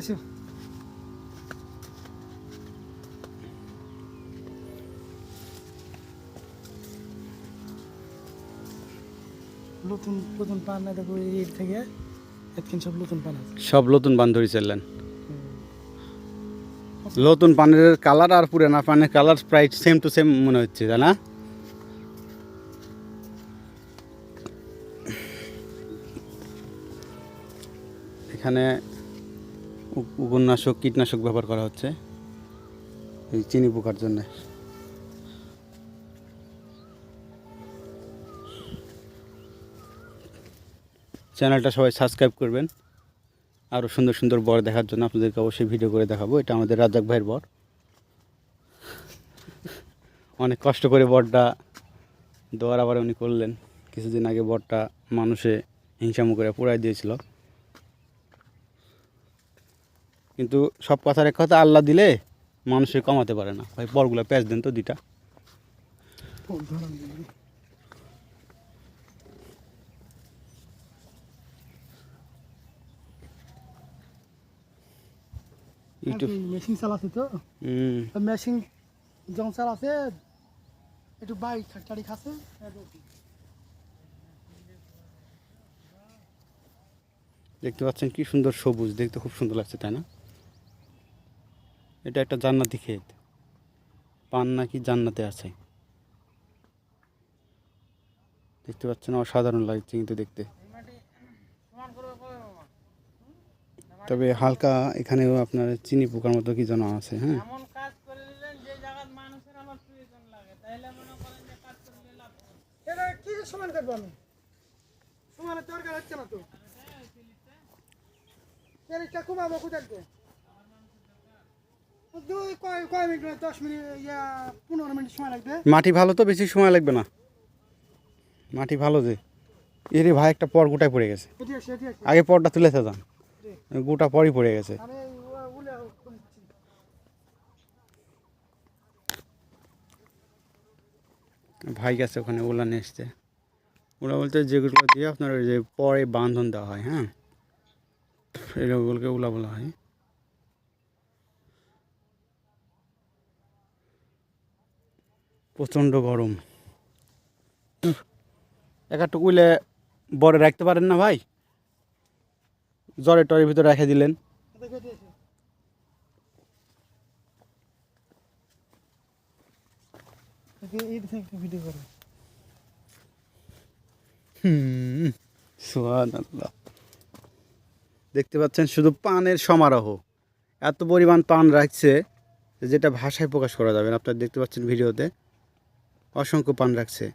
আসো। নতুন নতুন পান না দেখো এই থেকে এতক্ষণ সব নতুন পান সব নতুন পান ধরে চললেন। নতুন পানের কালার আর পুরানা পানের কালার প্রায় সেম টু সেম মনে হচ্ছে তাই না? এখানে উপন্যাসক, কীটনাশক ব্যবহার করা হচ্ছে এই চিনি পোকার জন্যে। চ্যানেলটা সবাই সাবস্ক্রাইব করবেন। আরও সুন্দর সুন্দর বর দেখার জন্য আপনাদেরকে অবশ্যই ভিডিও করে দেখাবো। এটা আমাদের রাজাক ভাইয়ের বর। অনেক কষ্ট করে বরটা দেওয়ার আবার উনি করলেন। কিছুদিন আগে বরটা মানুষে হিংসামু করে পুরাই দিয়েছিল। কিন্তু সব কথার এক কথা আল্লাহ দিলে মানুষে কমাতে পারে না। ভাই বরগুলো প্যাঁচ দেন তো দুইটা। ইউটিউব মেশিন চালাছে তো। হুম। মেশিন যখন চালাছে একটু বাইক টাড়ি খাচ্ছে। দেখতে পাচ্ছেন কি সুন্দর সবুজ দেখতে খুব সুন্দর লাগছে তাই না? এটা একটা জান্নাতি ক্ষেত। পান নাকি জান্নাতে আছে। দেখতে পাচ্ছেন অসাধারণ লাগছে কিন্তু দেখতে। তবে হালকা এখানেও আপনার চিনি পোকার মতো কি যেন আছে হ্যাঁ? এমন কাজ করে দিলেন যে জায়গায় মানুষের আমার প্রয়োজন লাগে। তাইলে মনে করেন যে কাজ করলে লাভ এটা কি সমান করব আমি? সমানের দরকার হচ্ছে না তো? এটা কমাবো কোথায় দুই কয় কয় মিনিট দশ মিনিট ইয়া পনেরো মিনিট সময় লাগবে। মাটি ভালো তো বেশি সময় লাগবে না। মাটি ভালো যে। এরে ভাই একটা পর গোটায় পড়ে গেছে। আগে পরটা তুলে যান গোটা পরই পড়ে গেছে। ভাই গেছে ওখানে ওলা নিয়ে এসছে ওলা বলতে যেগুলো দিয়ে আপনার ওই যে পরে বান্ধন দেওয়া হয় হ্যাঁ? এগুলোকে ওলা বলা হয়। প্রচণ্ড গরম। এক একটু উইলে বড় রাখতে পারেন না ভাই? জ্বরের টরের ভিতরে রেখে দিলেন। দেখতে পাচ্ছেন শুধু পানের সমারোহ। এত পরিমাণ পান রাখছে যেটা ভাষায় প্রকাশ করা যাবে না। আপনারা দেখতে পাচ্ছেন ভিডিওতে। অসংখ্য পান রাখছে।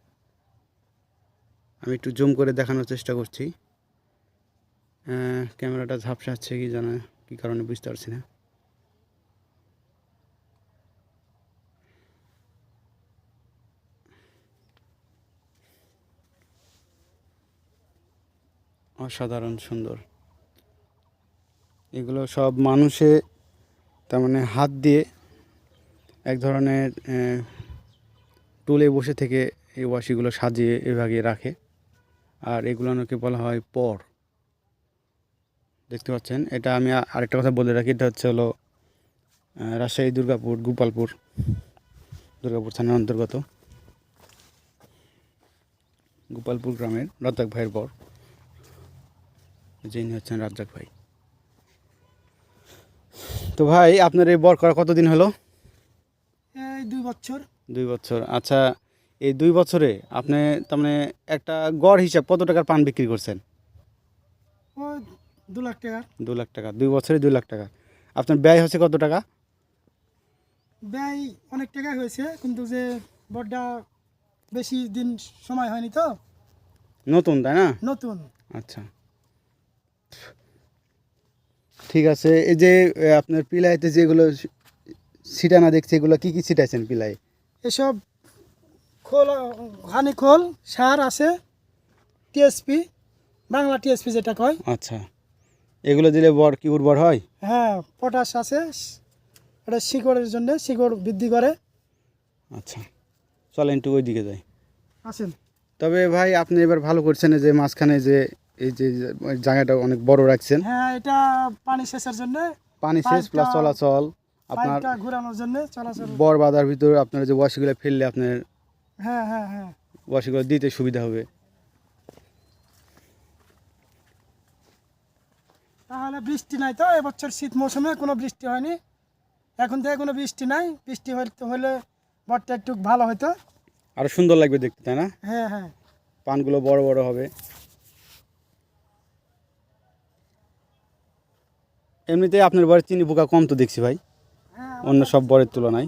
আমি একটু জুম করে দেখানোর চেষ্টা করছি। ক্যামেরাটা ঝাপসাচ্ছে কি জানা, কি কারণে বুঝতে পারছি না। অসাধারণ সুন্দর। এগুলো সব মানুষে তার মানে হাত দিয়ে এক ধরনের টুলে বসে থেকে এই ওয়াশিগুলো সাজিয়ে এভাবে রাখে। আর এগুলোকে বলা হয় পর। দেখতে পাচ্ছেন, এটা আমি আরেকটা কথা বলে রাখি, এটা হচ্ছে হলো রাজশাহী, দুর্গাপুর, গোপালপুর, দুর্গাপুর থানার অন্তর্গত। গোপালপুর গ্রামের রাজ্জাক ভাইয়ের পর যিনি হচ্ছেন রাজ্জাক ভাই। তো ভাই, আপনার এই বর করা কতদিন হলো? এই দুই বছর। দুই বছর। আচ্ছা এই দুই বছরে আপনি তার মানে একটা গড় হিসাব কত টাকার পান বিক্রি করছেন? দু লাখ টাকা। দু লাখ টাকা দুই বছরে দুই লাখ টাকা। আপনার ব্যয় হচ্ছে কত টাকা? ব্যয় অনেক টাকাই হয়েছে কিন্তু যে বড্ডা বেশি দিন সময় হয়নি তো। নতুন তাই না? নতুন। আচ্ছা। ঠিক আছে এই যে আপনার পিলাইতে যেগুলো সিটানা দেখছে এগুলো কি কি ছিটাইছেন পিলাই এসব খোল হানি খোল সার আছে টিএসপি বাংলা টিএসপি যেটা কয়। আচ্ছা। এগুলো দিলে বর কি উর্বর হয়? হ্যাঁ পটাশ আছে এটা শিকড়ের জন্য শিকড় বৃদ্ধি করে। আচ্ছা। চলেন একটু ওই দিকে যাই। আছেন তবে ভাই আপনি এবার ভালো করছেন যে মাঝখানে যে এই যে জায়গাটা অনেক বড় রাখছেন। হ্যাঁ এটা পানি সেচের জন্য পানি সেচ প্লাস চলাচল। আপনার ঘোরানোর জন্য চলাচল বর বাঁধার ভিতরে আপনার যে ওয়াশিগুলো ফেললে আপনার হ্যাঁ হ্যাঁ হ্যাঁ। ওয়াশিগুলো দিতে সুবিধা হবে। তাহলে বৃষ্টি নাই তো এবছর শীত মৌসুমে কোনো বৃষ্টি হয়নি। এখন থেকে কোনো বৃষ্টি নাই বৃষ্টি হইতে হলে বরটা একটু ভালো হতো আরও সুন্দর লাগবে দেখতে তাই না? হ্যাঁ হ্যাঁ। পানগুলো বড় বড় হবে। এমনিতে আপনার বাড়ির চিনি পোকা কম তো দেখছি ভাই। অন্য সব বরের তুলনায়।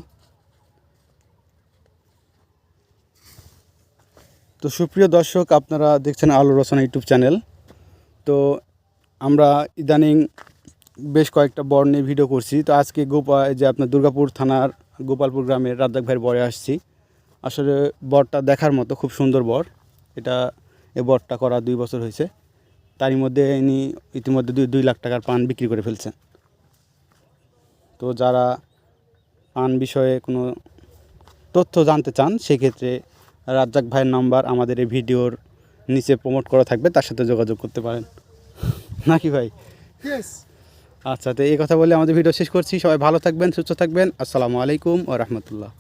তো সুপ্রিয় দর্শক, আপনারা দেখছেন আলো রচনা ইউটিউব চ্যানেল। তো আমরা ইদানিং বেশ কয়েকটা বর নিয়ে ভিডিও করছি। তো আজকে গোপা যে আপনার দুর্গাপুর থানার গোপালপুর গ্রামের রাজ্জাক ভাইয়ের বরে আসছি। আসলে বরটা দেখার মতো খুব সুন্দর বর। এটা এ বরটা করা দুই বছর হয়েছে। তারই মধ্যে ইনি ইতিমধ্যে দুই দুই লাখ টাকার পান বিক্রি করে ফেলছেন। তো যারা পান বিষয়ে কোনো তথ্য জানতে চান সেক্ষেত্রে রাজ্জাক ভাইয়ের নাম্বার আমাদের এই ভিডিওর নিচে প্রমোট করা থাকবে তার সাথে যোগাযোগ করতে পারেন। নাকি ভাই? আচ্ছা তো এই কথা বলে আমাদের ভিডিও শেষ করছি। সবাই ভালো থাকবেন সুস্থ থাকবেন। আসসালামু আলাইকুম ও রহমতুল্লাহ।